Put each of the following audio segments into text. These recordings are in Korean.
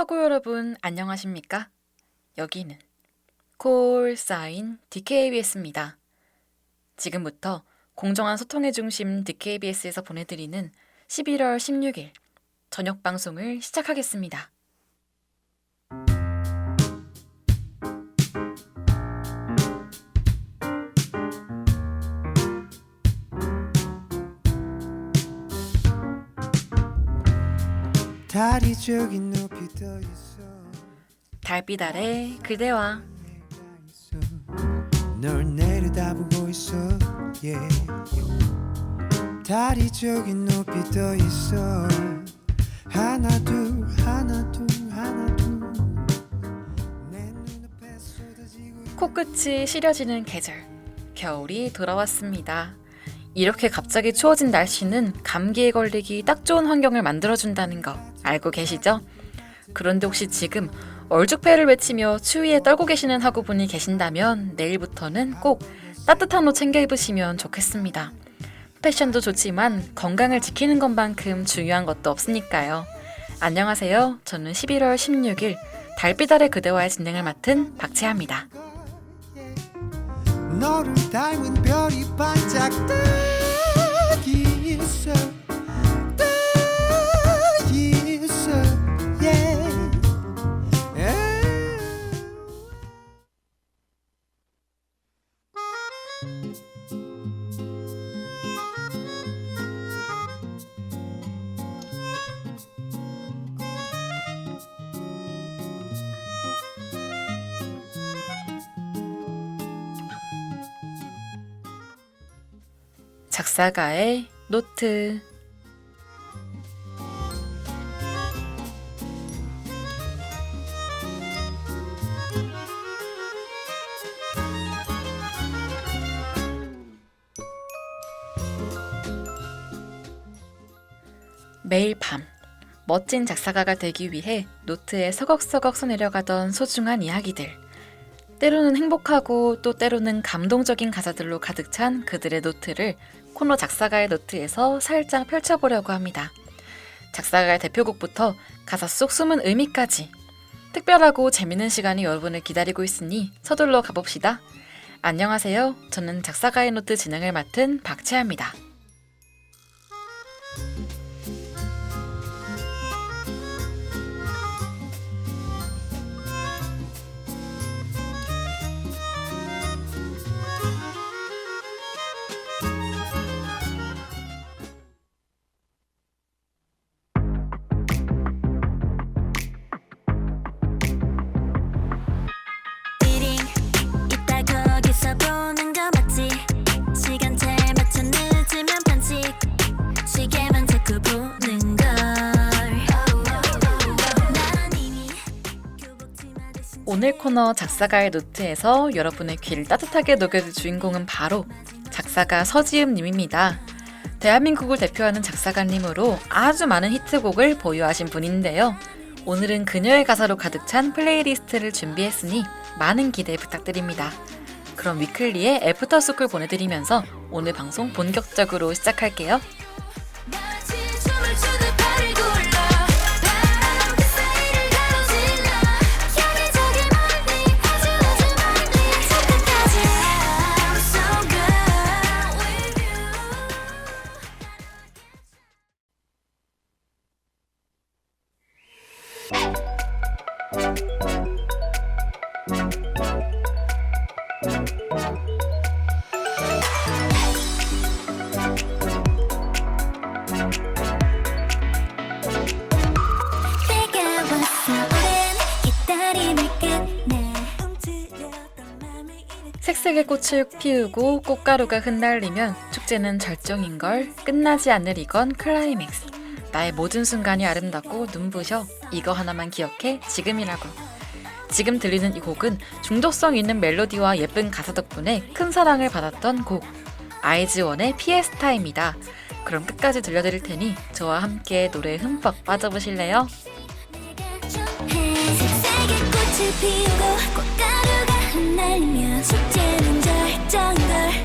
화고 여러분 안녕하십니까? 여기는 콜 사인 DKBS입니다. 지금부터 공정한 소통의 중심 DKBS에서 보내드리는 11월 16일 저녁 방송을 시작하겠습니다. 다리 있어 달빛 아래 그대와 널 내려다보고 있어 yeah. 다리 저기 높이 떠 있어 하나 둘 하나 둘 하나 둘내 눈앞에 쏟아지고 코끝이 시려지는 계절 겨울이 돌아왔습니다. 이렇게 갑자기 추워진 날씨는 감기에 걸리기 딱 좋은 환경을 만들어준다는 거 알고 계시죠? 그런데 혹시 지금 얼죽패를 외치며 추위에 떨고 계시는 학우분이 계신다면 내일부터는 꼭 따뜻한 옷 챙겨 입으시면 좋겠습니다. 패션도 좋지만 건강을 지키는 것만큼 중요한 것도 없으니까요. 안녕하세요. 저는 11월 16일 달빛 아래 그대와의 진행을 맡은 박채아입니다. 작사가의 노트. 매일 밤 멋진 작사가가 되기 위해 노트에 서걱서걱 써내려가던 소중한 이야기들 때로는 행복하고 또 때로는 감동적인 가사들로 가득 찬 그들의 노트를 코너 작사가의 노트에서 살짝 펼쳐보려고 합니다. 작사가의 대표곡부터 가사 속 숨은 의미까지 특별하고 재밌는 시간이 여러분을 기다리고 있으니 서둘러 가봅시다. 안녕하세요. 저는 작사가의 노트 진행을 맡은 박채아입니다. 오늘 코너 작사가의 노트에서 여러분의 귀를 따뜻하게 녹여줄 주인공은 바로 작사가 서지음님입니다. 대한민국을 대표하는 작사가님으로 아주 많은 히트곡을 보유하신 분인데요. 오늘은 그녀의 가사로 가득 찬 플레이리스트를 준비했으니 많은 기대 부탁드립니다. 그럼 위클리의 애프터스쿨 보내드리면서 오늘 방송 본격적으로 시작할게요. 색색의 꽃을 피우고 꽃가루가 흩날리면 축제는 절정인걸 끝나지 않을 이건 클라이맥스 나의 모든 순간이 아름답고 눈부셔 이거 하나만 기억해 지금이라고 지금 들리는 이 곡은 중독성 있는 멜로디와 예쁜 가사 덕분에 큰 사랑을 받았던 곡 아이즈원의 피에스타입니다 그럼 끝까지 들려드릴 테니 저와 함께 노래에 흠뻑 빠져보실래요? 꽃가루가 흩날리며 축제는 절정걸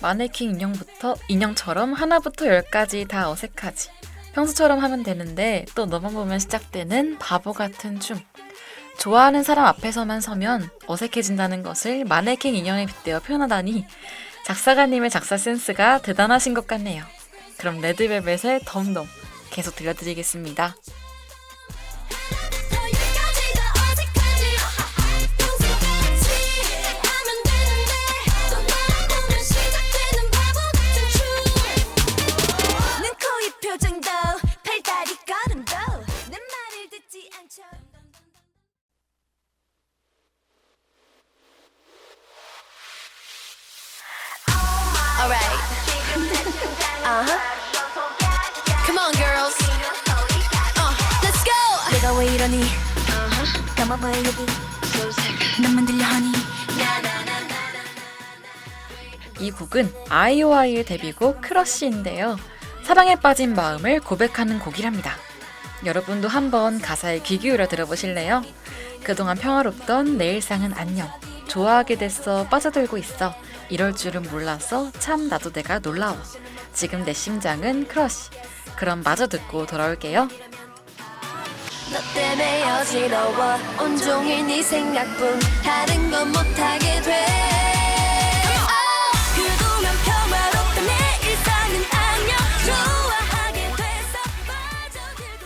마네킹 인형부터 인형처럼 하나부터 열까지 다 어색하지. 평소처럼 하면 되는데 또 너만 보면 시작되는 바보 같은 춤. 좋아하는 사람 앞에서만 서면 어색해진다는 것을 마네킹 인형에 빗대어 표현하다니 작사가님의 작사 센스가 대단하신 것 같네요. 그럼 레드벨벳의 덤덤 계속 들려드리겠습니다. 이 곡은 아이오아이의 데뷔곡 크러쉬인데요. 사랑에 빠진 마음을 고백하는 곡이랍니다. 여러분도 한번 가사에 귀 기울여 들어보실래요? 그동안 평화롭던 내 일상은 안녕. 좋아하게 됐어 빠져들고 있어. 이럴 줄은 몰라서 참 나도 내가 놀라워. 지금 내 심장은 크러쉬. 그럼 마저 듣고 돌아올게요. 너 때문에 어지러워. 온종일 네 생각뿐 다른 건 못하게 돼. 그동안 평화롭던 내 일상은 안녕. 좋아하게 돼서 빠져들고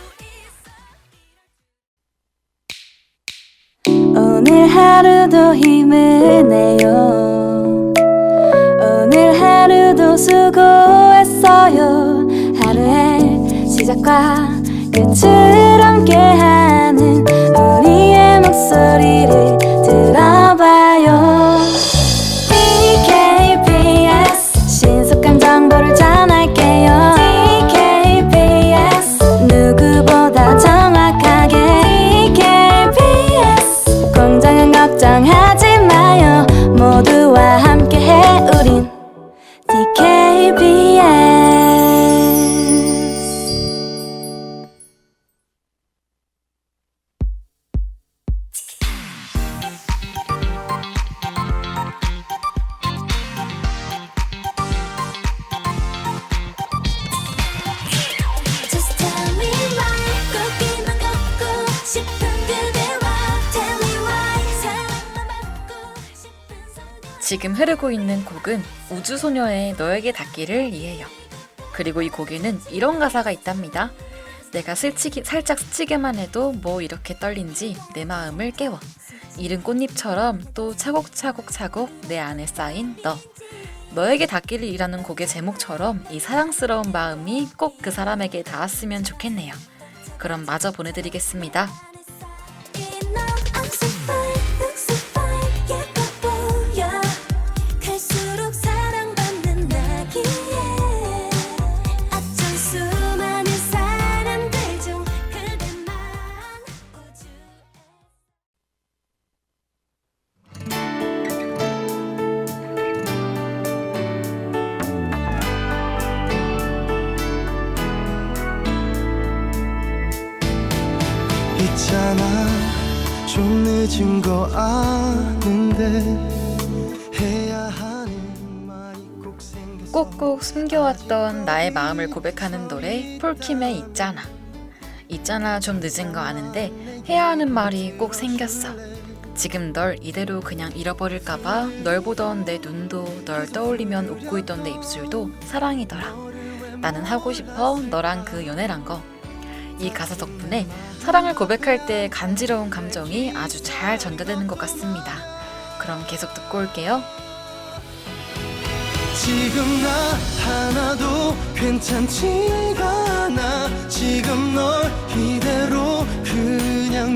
있어. 오늘 하루도 힘을 내요. 오늘 하루도 수고했어요. 하루의 시작과 끝을 KB 지금 흐르고 있는 곡은 우주소녀의 너에게 닿기를 이해요. 그리고 이 곡에는 이런 가사가 있답니다. 내가 스치기, 살짝 스치기만 해도 뭐 이렇게 떨린지 내 마음을 깨워. 이른 꽃잎처럼 또 차곡차곡 차곡 내 안에 쌓인 너. 너에게 닿기를 이라는 곡의 제목처럼 이 사랑스러운 마음이 꼭 그 사람에게 닿았으면 좋겠네요. 그럼 마저 보내드리겠습니다. 좀 늦은 거 아는데 해야 하는 말이 꼭 생겼어 꼭꼭 숨겨왔던 나의 마음을 고백하는 노래 폴킴의 있잖아. 있잖아 좀 늦은 거 아는데 해야 하는 말이 꼭 생겼어. 지금 널 이대로 그냥 잃어버릴까봐 널 보던 내 눈도 널 떠올리면 웃고 있던 내 입술도 사랑이더라. 나는 하고 싶어 너랑 그 연애란 거. 이 가사 덕분에 사랑을 고백할 때 간지러운 감정이 아주 잘 전달되는 것 같습니다. 그럼 계속 듣고 올게요. 지금 나 하나도 괜찮지가 않아 지금 널 이대로 그냥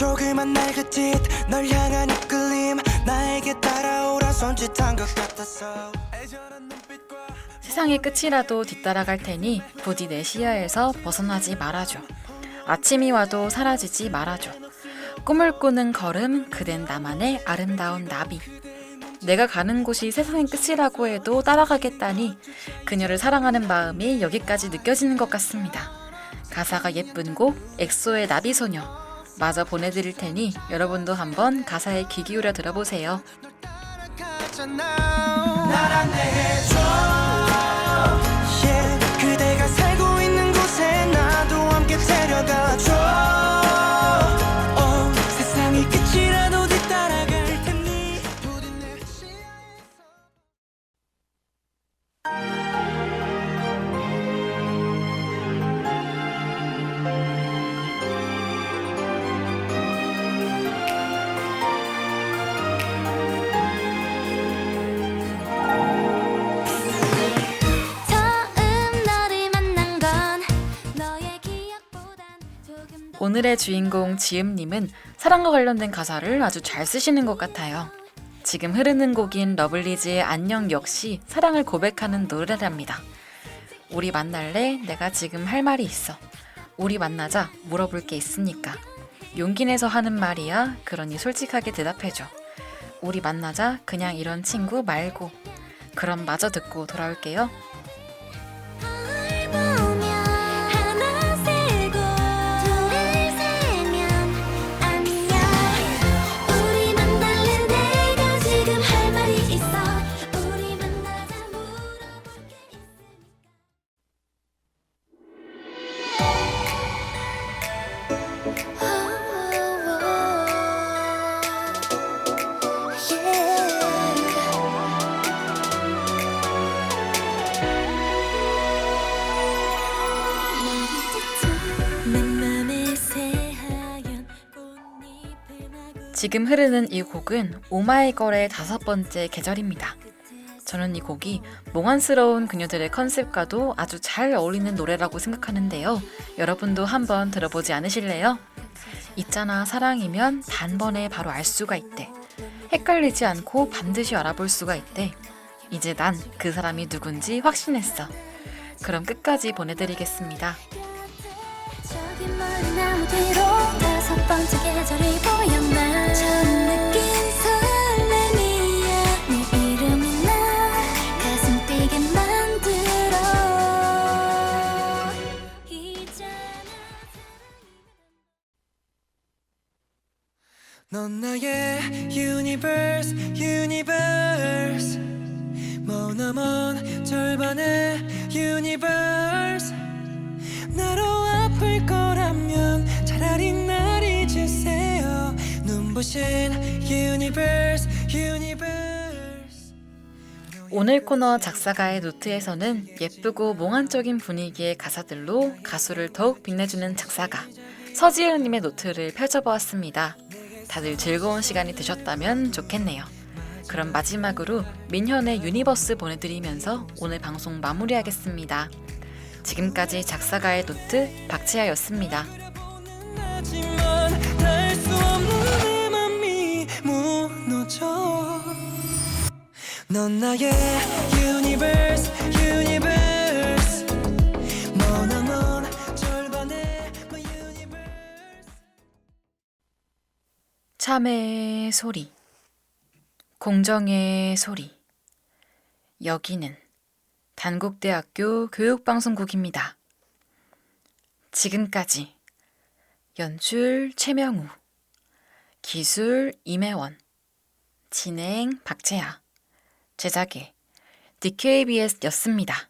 조그만 날 그짓 널 향한 이끌림 나에게 따라오라 손짓한 것 같았어 세상의 끝이라도 뒤따라갈 테니 부디 내 시야에서 벗어나지 말아줘. 아침이 와도 사라지지 말아줘. 꿈을 꾸는 걸음 그댄 나만의 아름다운 나비 내가 가는 곳이 세상의 끝이라고 해도 따라가겠다니 그녀를 사랑하는 마음이 여기까지 느껴지는 것 같습니다. 가사가 예쁜 곡 엑소의 나비소녀 마저 보내드릴 테니 여러분도 한번 가사에 귀 기울여 들어보세요. 오늘의 주인공 지음님은 사랑과 관련된 가사를 아주 잘 쓰시는 것 같아요. 지금 흐르는 곡인 러블리즈의 안녕 역시 사랑을 고백하는 노래랍니다. 우리 만날래? 내가 지금 할 말이 있어. 우리 만나자. 물어볼 게 있으니까. 용기 내서 하는 말이야. 그러니 솔직하게 대답해줘. 우리 만나자. 그냥 이런 친구 말고. 그럼 마저 듣고 돌아올게요. 지금 흐르는 이 곡은 오마이걸의 다섯 번째 계절입니다. 저는 이 곡이 몽환스러운 그녀들의 컨셉과도 아주 잘 어울리는 노래라고 생각하는데요. 여러분도 한번 들어보지 않으실래요? 있잖아 사랑이면 단번에 바로 알 수가 있대. 헷갈리지 않고 반드시 알아볼 수가 있대. 이제 난 그 사람이 누군지 확신했어. 그럼 끝까지 보내드리겠습니다. 다섯 번째 계절이 보였나? 처음 느낀 설렘이야. 네 이름이 나. 가슴 뛰게 만들어. 넌 나의 유니버스 유니버스 머나먼 절반의 유 눈부신 유니버스 유니버스 오늘 코너 작사가의 노트에서는 예쁘고 몽환적인 분위기의 가사들로 가수를 더욱 빛내주는 작사가 서지은님의 노트를 펼쳐보았습니다. 다들 즐거운 시간이 되셨다면 좋겠네요. 그럼 마지막으로 민현의 유니버스 보내드리면서 오늘 방송 마무리하겠습니다. 지금까지 작사가의 노트 박지아였습니다. 무너져 넌 나의 유니버스 유니버스 머나먼 절반의 my universe 참의 소리, 공정의 소리. 여기는 단국대학교 교육방송국입니다. 지금까지 연출 최명우, 기술 임혜원, 진행 박채아, 제작의 DKBS였습니다.